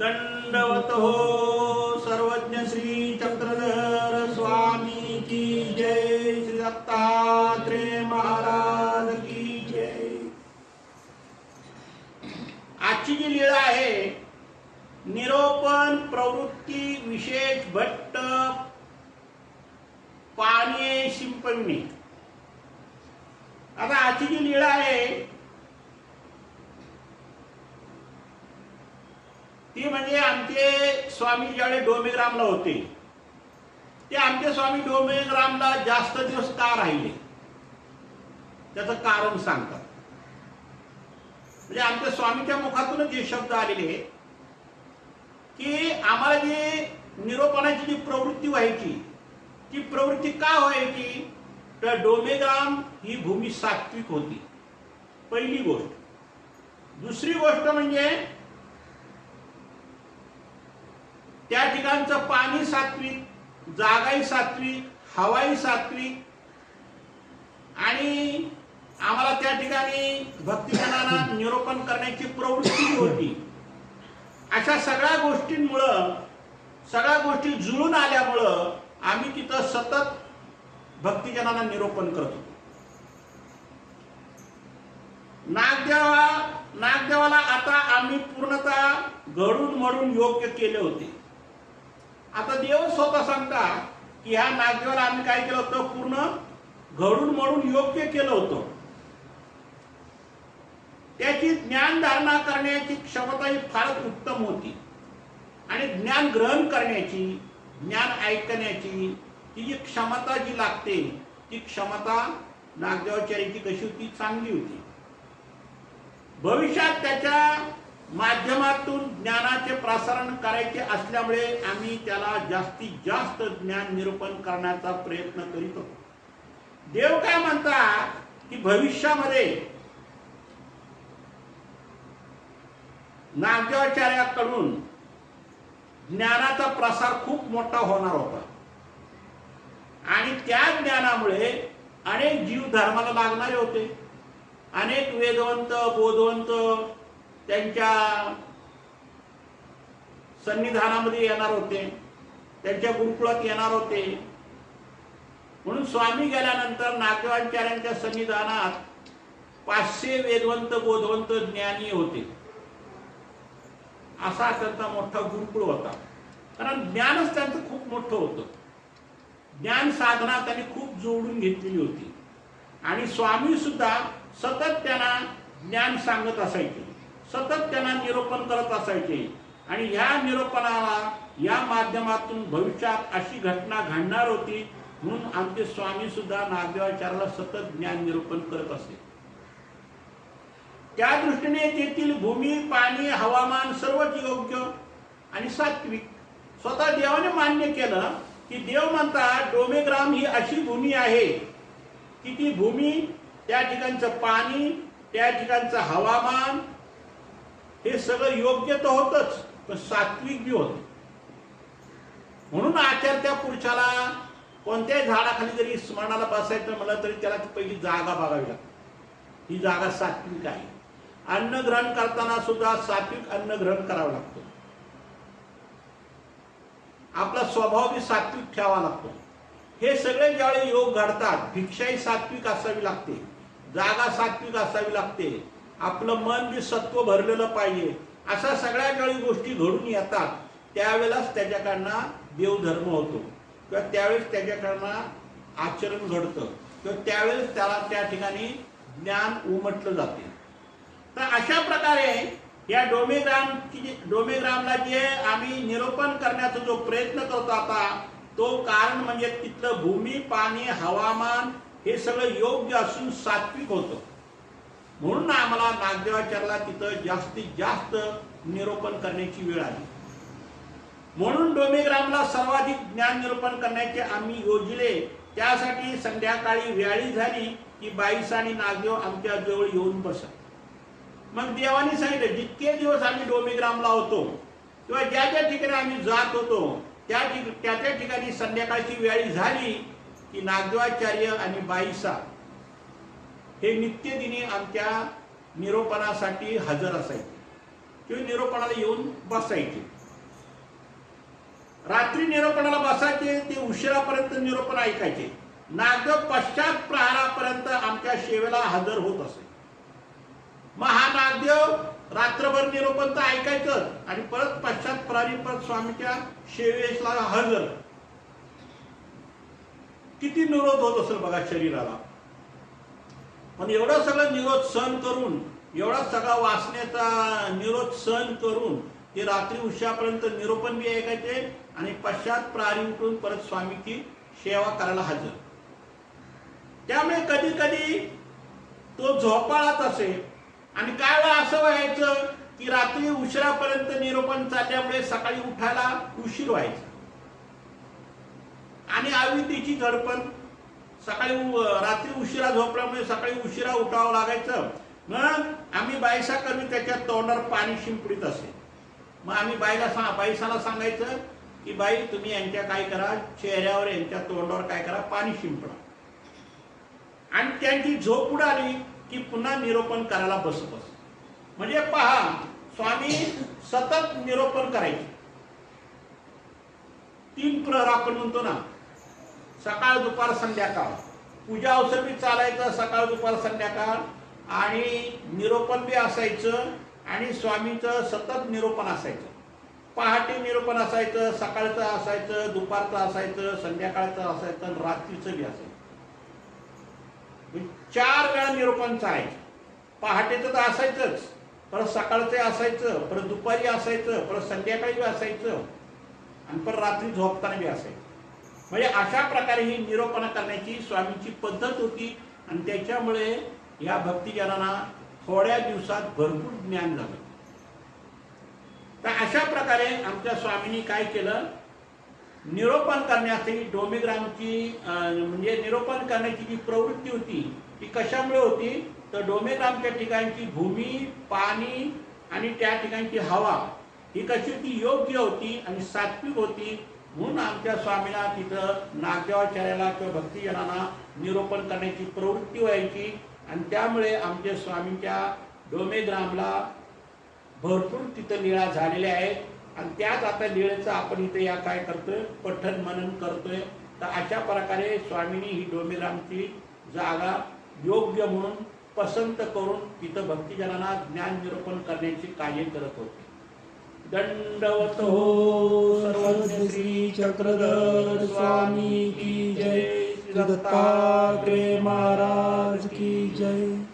दंडवत हो सर्वज्ञ श्री चक्रधर स्वामी की जय श्री दत्तात्रेय महाराज की जय। आजची जी लीळा आहे निरोपण प्रवृत्ती विशेष भट्ट पाणी शिंपडणे. आता आजची जी लीळा आहे ती म्हणजे आमचे स्वामी ज्यावेळी डोमेग्रामला होते ते आमचे स्वामी डोमेग्रामला जास्त दिवस का राहिले? त्याचं कारण सांगतात. म्हणजे आमच्या स्वामीच्या मुखातूनच हे शब्द आलेले की आम्हाला जी निरोपणाची जी प्रवृत्ती व्हायची ती प्रवृत्ती का व्हायची? तर डोमेग्राम ही भूमी सात्विक होती पहिली गोष्ट. दुसरी गोष्ट म्हणजे त्या ठिकाणचं पाणी सात्विक जागाही सात्विक हवाही सात्विक आणि आम्हाला त्या ठिकाणी भक्तिजनांना निरोपण करण्याची प्रवृत्ती होती. अशा सगळ्या गोष्टींमुळं सगळ्या गोष्टी जुळून आल्यामुळं आम्ही तिथं सतत भक्तिजनांना निरोपण करतो नागदेवा नागदेवाला आता आम्ही पूर्णतः घडून मडून योग्य केले होते. आता देव स्वतः सांगता की ह्या नागदेवाला आम्ही काय केलं होतं? पूर्ण घडून मडून योग्य केलं होतं. त्याची ज्ञान धारणा करण्याची क्षमता ही फारच उत्तम होती. आणि ज्ञान ग्रहण करण्याची ज्ञान ऐकण्याची ती जी क्षमता जी लागते ती क्षमता नागदेवाचार्याची कशी होती? चांगली होती. भविष्यात त्याच्या माध्यमातून ज्ञानाचे प्रसारण करायचे असल्यामुळे आम्ही त्याला जास्तीत जास्त ज्ञान निरूपण करण्याचा प्रयत्न करीत होतो. देव काय म्हणतात की भविष्यामध्ये नागदेवाचार्याकडून ज्ञानाचा प्रसार खूप मोठा होणार होता. आणि त्या ज्ञानामुळे अनेक जीव धर्माला लागणारे होते. अनेक वेदवंत बोधवंत त्यांच्या सन्निधानामध्ये येणार होते त्यांच्या गुरुकुळात येणार होते. म्हणून स्वामी गेल्यानंतर नागवाचार्यांच्या सन्निधानात पाचशे वेदवंत बोधवंत ज्ञानी होते. असा त्यांचा मोठा गुरुकुळ होता. कारण ज्ञानच त्यांचं खूप मोठं होतं. ज्ञान साधना त्यांनी खूप जोडून घेतलेली होती. आणि स्वामी सुद्धा सतत त्यांना ज्ञान सांगत असायचे. सतत त्यांना निरोपण करत असायचे. आणि ह्या निरोपणाला या माध्यमातून भविष्यात अशी घटना घडणार होती म्हणून आमचे स्वामी सुद्धा नागदेवाचार्याला सतत ज्ञान निरूपण करत असे. त्या दृष्टीने तेथील भूमी पाणी हवामान सर्वच योग्य आणि सात्विक. स्वतः देवाने मान्य केलं की देव म्हणतात डोमेग्राम ही अशी भूमी आहे की ती भूमी त्या ठिकाणचं पाणी त्या ठिकाणचं हवामान हे सगळं योग्य तर होतच पण सात्विक बी होत. म्हणून आचार त्या पुरुषाला कोणत्याही झाडाखाली जरी स्मरणाला बसायचं म्हणलं तरी त्याला पहिली जागा बघावी लागते. ही जागा सात्विक आहे. अन्न ग्रहण करताना सुद्धा सात्विक अन्न ग्रहण करावं लागतं. आपला स्वभाव बी सात्विक ठेवावा लागतो. हे सगळे ज्यावेळी योग घडतात भिक्षाही सात्विक असावी लागते जागा सात्विक असावी लागते. आपलं मन जे सत्व भरलेलं पाहिजे. अशा सगळ्या काही गोष्टी घडून येतात. त्यावेळेलाच त्याच्याकडनं देवधर्म होतो. किंवा त्यावेळेस त्याच्याकडनं आचरण घडतं. किंवा त्यावेळेस त्याला त्या ठिकाणी ज्ञान उमटलं जाते. तर अशा प्रकारे या डोमेग्रामची डोमेग्रामला जे आम्ही निरोपण करण्याचा जो प्रयत्न करतो आता तो कारण म्हणजे तिथलं भूमी पाणी हवामान हे सगळं योग्य असून सात्विक होतं. म्हणून आम्हाला नागदेवाचार्याला तिथं जास्तीत जास्त निरोपण करण्याची वेळ आली. म्हणून डोमेग्रामला सर्वाधिक ज्ञान निरूपण करण्याचे आम्ही योजले. त्यासाठी संध्याकाळी व्याळी झाली की बाईस आणि नागदेव आमच्या जवळ येऊन बसत. मग देवाने सांगितलं जितके दिवस आम्ही डोमेग्रामला होतो किंवा ज्या ज्या ठिकाणी आम्ही जात होतो त्या त्या त्या ठिकाणी संध्याकाळची वेळी झाली की नागदेवाचार्य आणि बाईसा हे नित्यदिनी आमच्या निरोपणासाठी हजर असायचे. किंवा निरोपणाला येऊन बसायचे. रात्री निरोपणाला बसायचे ते उशिरापर्यंत निरोपण ऐकायचे. नाग पश्चात प्रहारापर्यंत आमच्या शेवेला हजर होत असे. मग हा नागदेव रात्रभर निरोपण तर ऐकायचं आणि परत पश्चात प्रहारी परत स्वामीच्या शेवेला हजर. किती निरोध होत असेल बघा शरीराला. पण एवढा सगळं निरोध सहन करून एवढा सगळा वाचण्याचा निरोध सहन करून ते रात्री उशापर्यंत निरोपण बी ऐकायचे आणि पश्चात प्रारी उठून परत स्वामीची सेवा करायला हजर. त्यामुळे कधी कधी तो झोपाळात असे आणि काय वेळा असं व्हायचं की रात्री उशिरापर्यंत निरोपण चालल्यामुळे सकाळी उठायला उशीर व्हायचा. आणि आवितीची धडपण सकाळी रात्री उशिरा झोपल्यामुळे सकाळी उशिरा उठावं लागायचं. मग आम्ही बायसा कमी त्याच्या तोंडावर पाणी शिंपडीत असे. मग आम्ही बाईला सांग बाईसाला सांगायचं की बाई तुम्ही यांच्या काय करा? चेहऱ्यावर यांच्या तोंडावर काय करा? पाणी शिंपडा. आणि त्यांची झोप उडाली की पुन्हा निरोपण करायला बसत बस म्हणजे पहा स्वामी सतत निरोपण करायचे. तीन प्रहर आपण म्हणतो ना सकाळ दुपार संध्याकाळ. पूजा अवसर बी चालायचं सकाळ दुपार संध्याकाळ. आणि निरोपण बी असायचं आणि स्वामीचं सतत निरोपण असायचं. पहाटे निरोपण असायचं सकाळचं असायचं दुपारचं असायचं संध्याकाळचं असायचं आणि रात्रीचं बी असायचं. म्हणजे चार वेळा निरोपण चालायचं. पहाटेचं तर असायचंच परत सकाळचं असायचं परत दुपारी असायचं परत संध्याकाळी बी असायचं आणि परत रात्री झोपताना बी असायचं. म्हणजे अशा प्रकारे ही निरोपण करण्याची स्वामींची पद्धत होती आणि त्याच्यामुळे या भक्तिजनांना थोड्या दिवसात भरपूर ज्ञान झालं. तर अशा प्रकारे आमच्या स्वामींनी काय केलं? निरोपण करण्यासाठी डोमेग्रामची म्हणजे निरोपण करण्याची जी प्रवृत्ती होती ती कशामुळे होती? तर डोमेग्रामच्या ठिकाणची भूमी पाणी आणि त्या ठिकाणची हवा ही कशी ती योग्य होती आणि सात्विक होती? म्हणून आमच्या स्वामीला तिथं नागदेवाचार्याला किंवा भक्तिजनांना निरोपण करण्याची प्रवृत्ती व्हायची. आणि त्यामुळे आमच्या स्वामींच्या डोमेग्रामला भरपूर तिथं निळा झालेल्या आहेत. आणि त्याच आता निळेचं आपण इथे या काय करतोय? पठन मनन करतोय. तर अशा प्रकारे स्वामींनी ही डोमेग्रामची जागा योग्य म्हणून पसंत करून तिथं भक्तिजनांना ज्ञान निरूपण करण्याची कार्य करत होते. दंडवत हो सर्वज्ञ श्री चक्रधर स्वामी की जय. श्री दत्तात्रेय महाराज की जय.